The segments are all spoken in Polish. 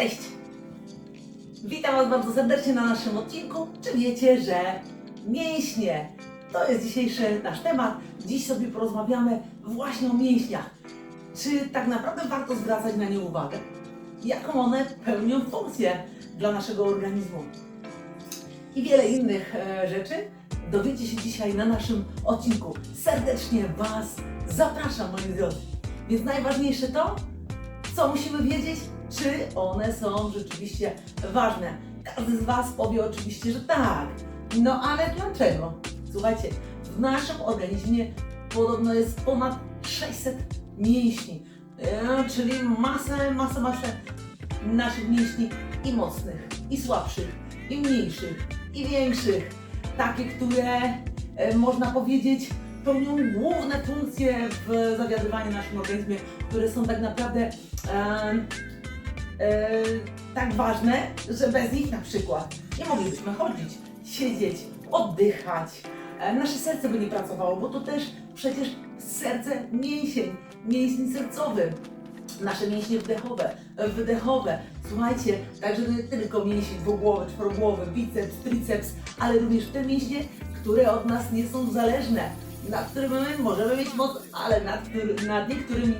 Cześć! Witam Was bardzo serdecznie na naszym odcinku. Czy wiecie, że mięśnie to jest dzisiejszy nasz temat? Dziś sobie porozmawiamy właśnie o mięśniach. Czy tak naprawdę warto zwracać na nie uwagę? Jaką one pełnią funkcję dla naszego organizmu? I wiele innych e, rzeczy dowiecie się dzisiaj na naszym odcinku. Serdecznie Was zapraszam, moi drodzy. Więc najważniejsze to, co musimy wiedzieć, czy one są rzeczywiście ważne. Każdy z Was powie oczywiście, że tak. No ale dlaczego? Słuchajcie, w naszym organizmie podobno jest ponad 600 mięśni, e, czyli masę, masę, masę naszych mięśni i mocnych, i słabszych, i mniejszych, i większych. Takie, które e, można powiedzieć pełnią główne funkcje w zawiadywaniu naszym organizmie, które są tak naprawdę e, tak ważne, że bez nich na przykład nie moglibyśmy chodzić, siedzieć, oddychać. E, nasze serce by nie pracowało, bo to też przecież serce mięsień, mięsień sercowy. Nasze mięśnie wdechowe, e, wydechowe. Słuchajcie, także nie tylko mięsień dwugłowy, czworogłowy, biceps, triceps, ale również te mięśnie, które od nas nie są zależne, nad którymi my możemy mieć moc, ale nad, nad niektórymi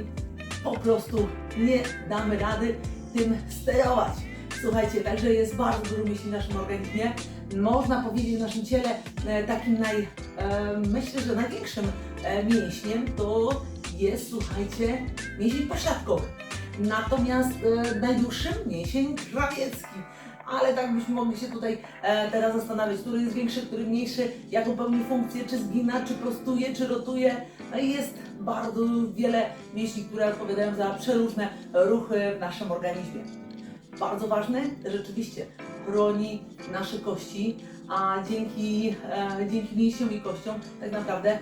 po prostu nie damy rady tym sterować. Słuchajcie, także jest bardzo dużo mięśni w naszym organizmie. Można powiedzieć w naszym ciele e, takim naj, e, myślę, że największym e, mięśniem to jest, słuchajcie, mięsień pośladkowy. Natomiast najdłuższym mięsień krawiecki. Ale tak byśmy mogli się tutaj e, teraz zastanawiać, który jest większy, który mniejszy, jaką pełni funkcję, czy zgina, czy prostuje, czy rotuje. No i jest bardzo wiele mięśni, które odpowiadają za przeróżne ruchy w naszym organizmie. Bardzo ważny, rzeczywiście chroni nasze kości, a dzięki, e, dzięki mięśniom i kościom tak naprawdę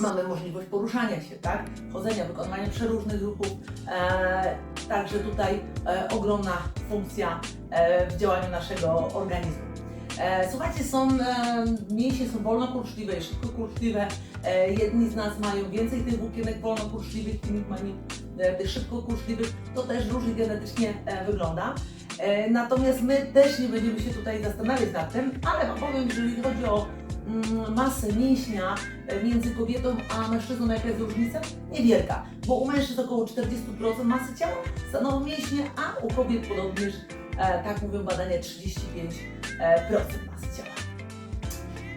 mamy możliwość poruszania się, tak? Chodzenia, wykonywania przeróżnych ruchów. E, także tutaj e, ogromna funkcja e, w działaniu naszego organizmu. E, słuchajcie, są e, mięśnie są wolnokurczliwe i szybkokurczliwe. E, jedni z nas mają więcej tych włókienek wolnokurczliwych, inni mają tych szybkokurczliwych. To też różnie genetycznie wygląda. Natomiast my też nie będziemy się tutaj zastanawiać nad tym, ale Wam powiem, że jeżeli chodzi o mm, masę mięśnia między kobietą a mężczyzną, jaka jest różnica? Niewielka, bo u mężczyzn około 40% masy ciała stanowią mięśnie, a u kobiet podobnież, tak mówią badania, 35% e, procent masy ciała.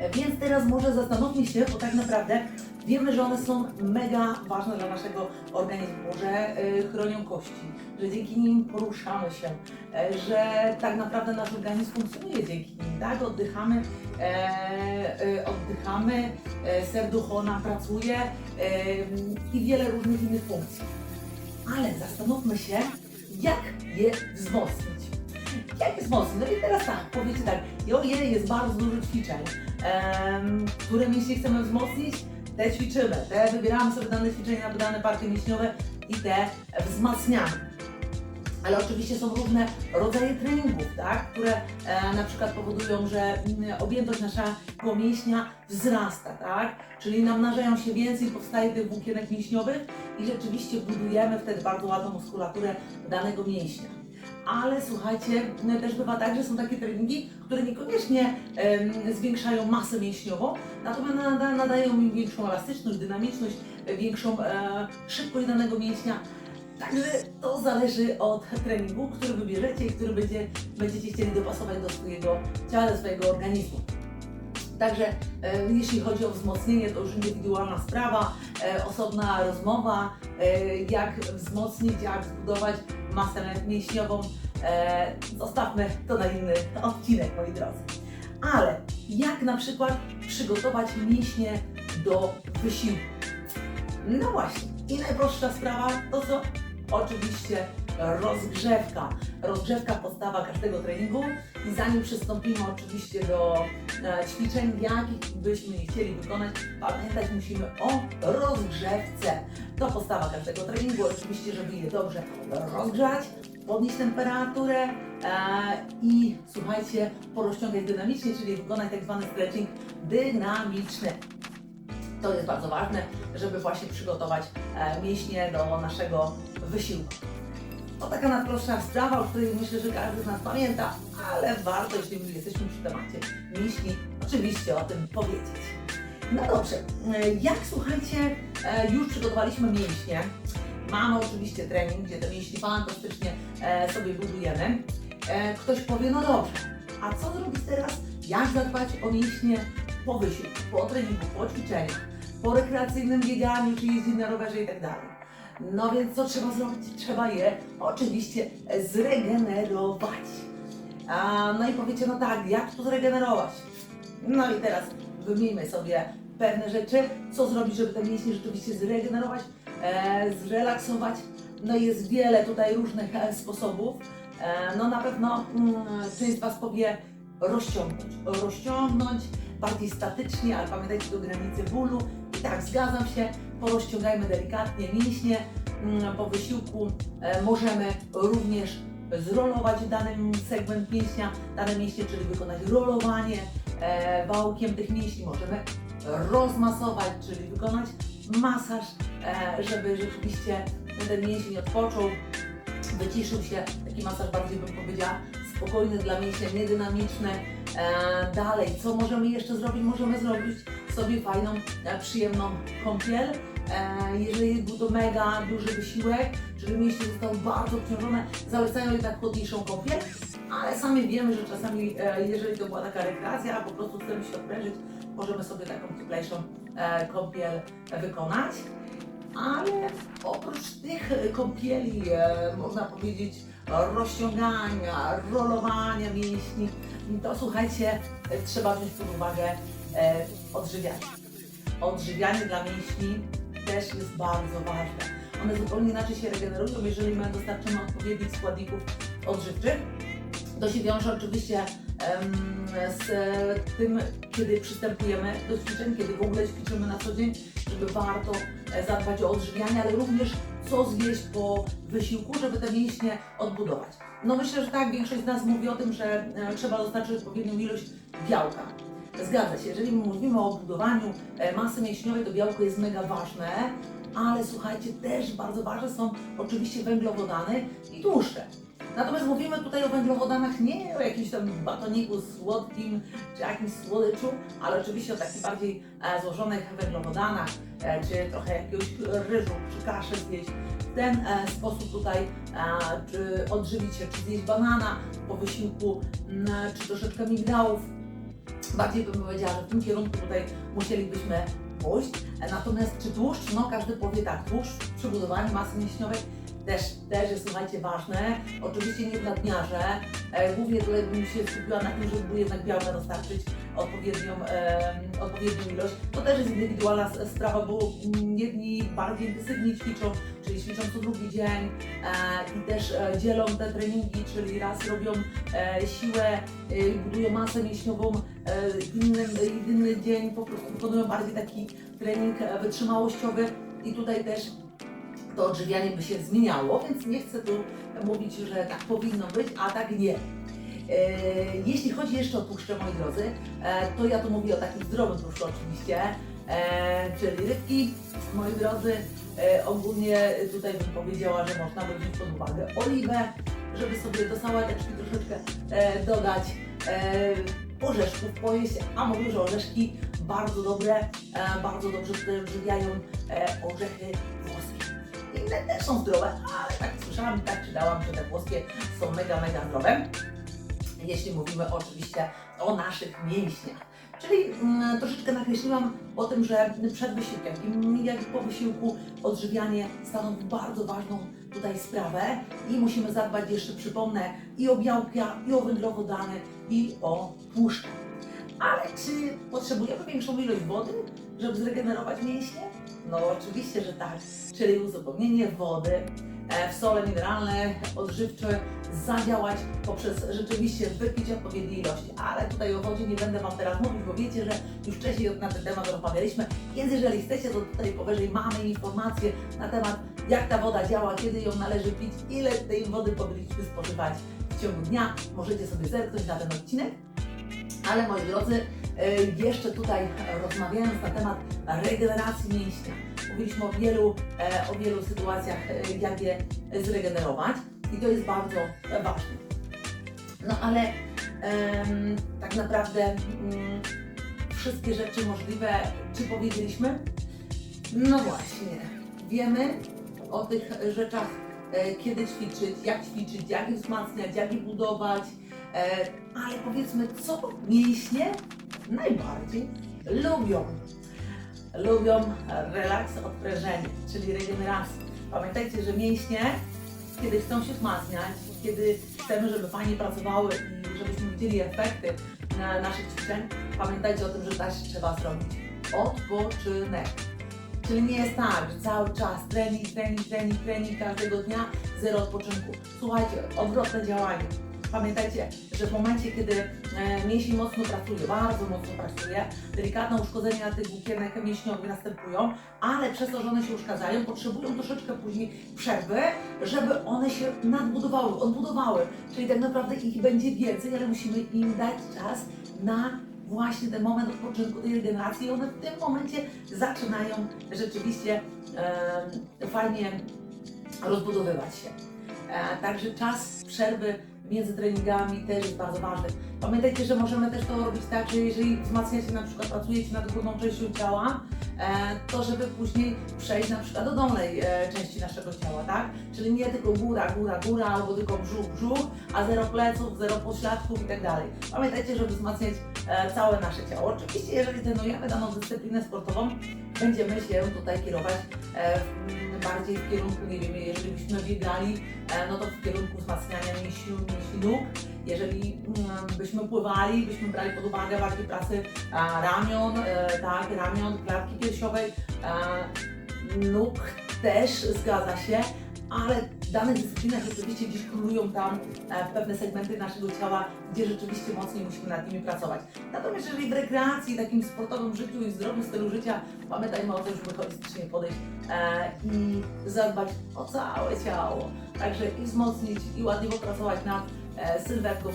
E, Więc teraz może zastanówmy się, bo tak naprawdę wiemy, że one są mega ważne dla naszego organizmu, że e, chronią kości, że dzięki nim poruszamy się, e, że tak naprawdę nasz organizm funkcjonuje dzięki nim, tak? Oddychamy, e, e, oddychamy, e, serducho nam pracuje e, i wiele różnych innych funkcji. Ale zastanówmy się, jak je wzmocnić. Jak je wzmocnić? No i teraz tak, powiecie tak, ojej, jest bardzo dużo ćwiczeń, em, które mięśnie chcemy wzmocnić, te ćwiczymy, te wybieramy sobie dane ćwiczenia dane partie mięśniowe i te wzmacniamy. Ale oczywiście są różne rodzaje treningów, tak? które e, na przykład powodują, że mm, objętość naszego mięśnia wzrasta, tak? czyli namnażają się więcej, powstaje tych włókienek mięśniowych i rzeczywiście budujemy wtedy bardzo ładną muskulaturę danego mięśnia. Ale słuchajcie, no też bywa tak, że są takie treningi, które niekoniecznie zwiększają masę mięśniową, natomiast nada, nadają im większą elastyczność, dynamiczność, większą e, szybkość danego mięśnia. Także to zależy od treningu, który wybierzecie i który będzie, będziecie chcieli dopasować do swojego ciała, do swojego organizmu. Także e, jeśli chodzi o wzmocnienie, to już indywidualna sprawa, e, osobna rozmowa, e, jak wzmocnić, jak zbudować masę mięśniową. E, zostawmy to na inny odcinek, moi drodzy. Ale jak na przykład przygotować mięśnie do wysiłku? No właśnie, i najprostsza sprawa to co? Oczywiście rozgrzewka. Rozgrzewka podstawa każdego treningu i zanim przystąpimy oczywiście do e, ćwiczeń, jakich byśmy nie chcieli wykonać, pamiętać musimy o rozgrzewce. To podstawa każdego treningu, oczywiście, żeby je dobrze rozgrzać, podnieść temperaturę e, i słuchajcie, porozciągać dynamicznie, czyli wykonać tak zwany stretching dynamiczny. To jest bardzo ważne, żeby właśnie przygotować e, mięśnie do naszego wysiłku. To taka najprostsza sprawa, o której myślę, że każdy z nas pamięta, ale warto, jeśli jesteśmy przy temacie mięśni, oczywiście o tym powiedzieć. No dobrze, e, jak słuchajcie, e, już przygotowaliśmy mięśnie. Mamy oczywiście trening, gdzie te mięśnie fantastycznie e, sobie budujemy. Ktoś powie, no dobrze, a co zrobić teraz? Jak zadbać o mięśnie po wysiłku, po treningu, po ćwiczeniach, po rekreacyjnym bieganiu, czy jeździć na rowerze i tak. No więc co trzeba zrobić? Trzeba je oczywiście zregenerować. A, no i powiecie, no tak, jak to zregenerować? No i teraz wymieńmy sobie pewne rzeczy, co zrobić, żeby te mięśnie rzeczywiście zregenerować, e, zrelaksować. No jest wiele tutaj różnych e, sposobów. E, no na pewno mm, część z Was powie rozciągnąć, rozciągnąć bardziej statycznie, ale pamiętajcie do granicy bólu. I tak, zgadzam się, porozciągajmy delikatnie mięśnie. Mm, Po wysiłku e, możemy również zrolować dany segment mięśnia, dane mięśnie, czyli wykonać rolowanie e, wałkiem tych mięśni. Możemy rozmasować, czyli wykonać masaż, e, żeby rzeczywiście ten mięsień odpoczął, wyciszył się. Taki masaż bardziej bym powiedziała spokojny dla mięśnia, niedynamiczny. Dalej, co możemy jeszcze zrobić? Możemy zrobić sobie fajną, e, przyjemną kąpiel. E, jeżeli był to mega duży wysiłek, czyli mięśnie zostały bardzo obciążone, zalecają jednak chłodniejszą kąpiel, ale sami wiemy, że czasami, e, jeżeli to była taka rekreacja, a po prostu chcemy się odprężyć, możemy sobie taką cieplejszą kąpiel wykonać. Ale oprócz tych kąpieli, można powiedzieć, rozciągania, rolowania mięśni, to słuchajcie, trzeba wziąć pod uwagę odżywianie. Odżywianie dla mięśni też jest bardzo ważne. One zupełnie inaczej się regenerują, jeżeli my dostarczymy odpowiednich składników odżywczych. To się wiąże oczywiście z e, tym, kiedy przystępujemy do ćwiczeń, kiedy w ogóle ćwiczymy na co dzień, żeby warto e, zadbać o odżywianie, ale również co zjeść po wysiłku, żeby te mięśnie odbudować. No myślę, że tak, większość z nas mówi o tym, że e, trzeba dostarczyć odpowiednią ilość białka. Zgadza się, jeżeli mówimy o budowaniu e, masy mięśniowej, to białko jest mega ważne, ale słuchajcie, też bardzo ważne są oczywiście węglowodany i tłuszcze. Natomiast mówimy tutaj o węglowodanach nie o jakimś tam batoniku słodkim czy jakimś słodyczu, ale oczywiście o takich bardziej e, złożonych węglowodanach, e, czy trochę jakiegoś ryżu, czy kaszę zjeść. W ten sposób tutaj, czy odżywić się, czy zjeść banana po wysiłku, czy troszeczkę migdałów. Bardziej bym powiedziała, że w tym kierunku tutaj musielibyśmy pójść. Natomiast czy tłuszcz? No każdy powie tak, tłuszcz przy budowaniu masy mięśniowej też, też jest, słuchajcie, ważne. Oczywiście nie w nadmiarze. E, głównie tutaj bym się skupiła na tym, żeby jednak białka dostarczyć odpowiednią, e, odpowiednią ilość. To też jest indywidualna sprawa, bo jedni bardziej intensywnie ćwiczą, czyli ćwiczą co drugi dzień e, i też e, dzielą te treningi, czyli raz robią e, siłę, e, budują masę mięśniową, e, w inny dzień po prostu wykonują bardziej taki trening e, wytrzymałościowy i tutaj też to odżywianie by się zmieniało, więc nie chcę tu mówić, że tak powinno być, a tak nie. E, jeśli chodzi jeszcze o tłuszcze, moi drodzy, to ja tu mówię o takim zdrowym tłuszczu oczywiście, czyli rybki, moi drodzy, ogólnie tutaj bym powiedziała, że można by wziąć pod uwagę oliwę, żeby sobie do sałateczki troszeczkę dodać orzeszków pojeść, a mówię, że orzeszki bardzo dobre, e, bardzo dobrze odżywiają e, orzechy włoskie. Inne też są zdrowe, ale tak słyszałam, tak czytałam, że te włoskie są mega, mega zdrowe. Jeśli mówimy oczywiście o naszych mięśniach. Czyli mm, troszeczkę nakreśliłam o tym, że przed wysiłkiem i jak i po wysiłku odżywianie stanowi bardzo ważną tutaj sprawę i musimy zadbać jeszcze, przypomnę, i o białka, i o węglowodany, i o tłuszcze. Ale czy potrzebujemy większą ilość wody, żeby zregenerować mięśnie? No oczywiście, że tak. Czyli uzupełnienie wody e, w sole mineralne, odżywcze, zadziałać poprzez rzeczywiście wypić odpowiedniej ilości. Ale tutaj o wodzie nie będę Wam teraz mówić, bo wiecie, że już wcześniej na ten temat rozmawialiśmy. Więc jeżeli chcecie, to tutaj powyżej mamy informacje na temat, jak ta woda działa, kiedy ją należy pić, ile tej wody powinniśmy spożywać w ciągu dnia. Możecie sobie zerknąć na ten odcinek. Ale moi drodzy, e, jeszcze tutaj rozmawiając na temat regeneracji mięśnia, mówiliśmy o wielu, e, o wielu sytuacjach, e, jak je zregenerować. I to jest bardzo e, ważne. No ale tak naprawdę mm, wszystkie rzeczy możliwe, czy powiedzieliśmy? No właśnie, wiemy o tych rzeczach, e, kiedy ćwiczyć, jak ćwiczyć, jak je wzmacniać, jak je budować, e, ale powiedzmy, co mięśnie najbardziej lubią. Lubią relaks, odprężenie, czyli regenerację. Pamiętajcie, że mięśnie, kiedy chcą się wzmacniać, kiedy chcemy, żeby fajnie pracowały i żebyśmy widzieli efekty na naszych ćwiczeń, pamiętajcie o tym, że też trzeba zrobić odpoczynek. Czyli nie jest tak, że cały czas trening, trening, trening, trening każdego dnia, zero odpoczynku. Słuchajcie, odwrotne działanie. Pamiętajcie, że w momencie, kiedy e, mięsień mocno pracuje, bardzo mocno pracuje, delikatne uszkodzenia tych włókienek mięśniowych następują, ale przez to, że one się uszkadzają, potrzebują troszeczkę później przerwy, żeby one się nadbudowały, odbudowały. Czyli tak naprawdę ich będzie więcej, ale musimy im dać czas na właśnie ten moment odpoczynku, tej regeneracji i one w tym momencie zaczynają rzeczywiście e, fajnie rozbudowywać się. E, także czas przerwy między treningami też jest bardzo ważny. Pamiętajcie, że możemy też to robić tak, że jeżeli wzmacniacie, na przykład pracujecie nad górną częścią ciała, to żeby później przejść na przykład do dolnej e, części naszego ciała, tak? Czyli nie tylko góra, góra, góra, albo tylko brzuch, brzuch, a zero pleców, zero pośladków i tak dalej. Pamiętajcie, żeby wzmacniać e, całe nasze ciało. Oczywiście, jeżeli trenujemy daną dyscyplinę sportową, będziemy się tutaj kierować e, bardziej w kierunku, nie wiem, jeżeli byśmy biegali, e, no to w kierunku wzmacniania mięśni, mięśni nóg. Jeżeli mm, byśmy pływali, byśmy brali pod uwagę bardziej pracy a, ramion, e, tak, ramion, klatki piersiowej, e, nóg też zgadza się, ale danych dyscyplinach rzeczywiście gdzieś królują tam e, pewne segmenty naszego ciała, gdzie rzeczywiście mocniej musimy nad nimi pracować. Natomiast jeżeli w rekreacji, takim sportowym życiu i zdrowym stylu życia, pamiętajmy o tym, żeby holistycznie podejść e, i zadbać o całe ciało. Także i wzmocnić, i ładnie popracować nad e, sylwetką, e,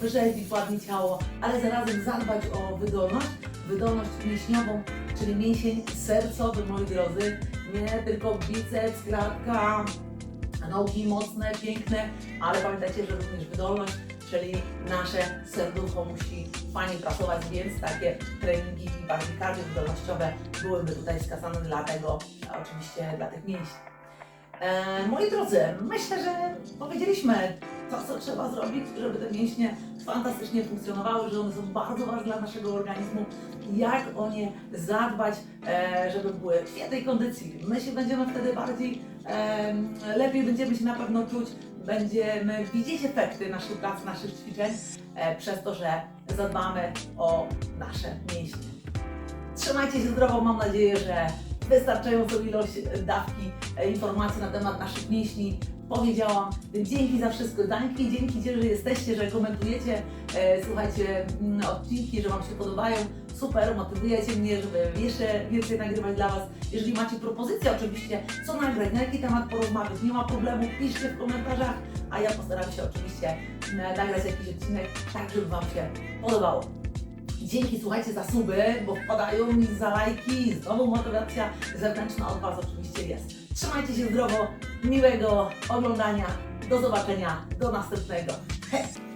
wyrzeźbić ładnie ciało, ale zarazem zadbać o wydolność, wydolność mięśniową, czyli mięsień sercowy, moi drodzy, nie tylko biceps, klatka, nogi mocne, piękne, ale pamiętajcie, że również wydolność, czyli nasze serducho musi fajnie pracować, więc takie treningi bardziej kardiowydolnościowe byłyby tutaj wskazane dlatego, a oczywiście dla tych mięśni. E, moi drodzy, myślę, że powiedzieliśmy to, co trzeba zrobić, żeby te mięśnie fantastycznie funkcjonowały, że one są bardzo ważne dla naszego organizmu, jak o nie zadbać, e, żeby były w świetnej kondycji. My się będziemy wtedy bardziej, em, lepiej będziemy się na pewno czuć, będziemy widzieć efekty naszej pracy, naszych ćwiczeń, e, przez to, że zadbamy o nasze mięśnie. Trzymajcie się zdrowo, mam nadzieję, że wystarczającą ilość dawki e, informacji na temat naszych mięśni powiedziałam. Dzięki za wszystko, dzięki, dzięki, że jesteście, że komentujecie, e, słuchajcie mm, odcinki, że Wam się podobają. Super, motywujecie mnie, żeby jeszcze więcej nagrywać dla Was. Jeżeli macie propozycje oczywiście, co nagrać, na jaki temat porozmawiać, nie ma problemu, piszcie w komentarzach, a ja postaram się oczywiście mm, nagrać jakiś odcinek, tak żeby Wam się podobało. Dzięki, słuchajcie, za suby, bo wpadają mi za lajki, znowu motywacja zewnętrzna od Was oczywiście jest. Trzymajcie się zdrowo, miłego oglądania, do zobaczenia, do następnego. Hej!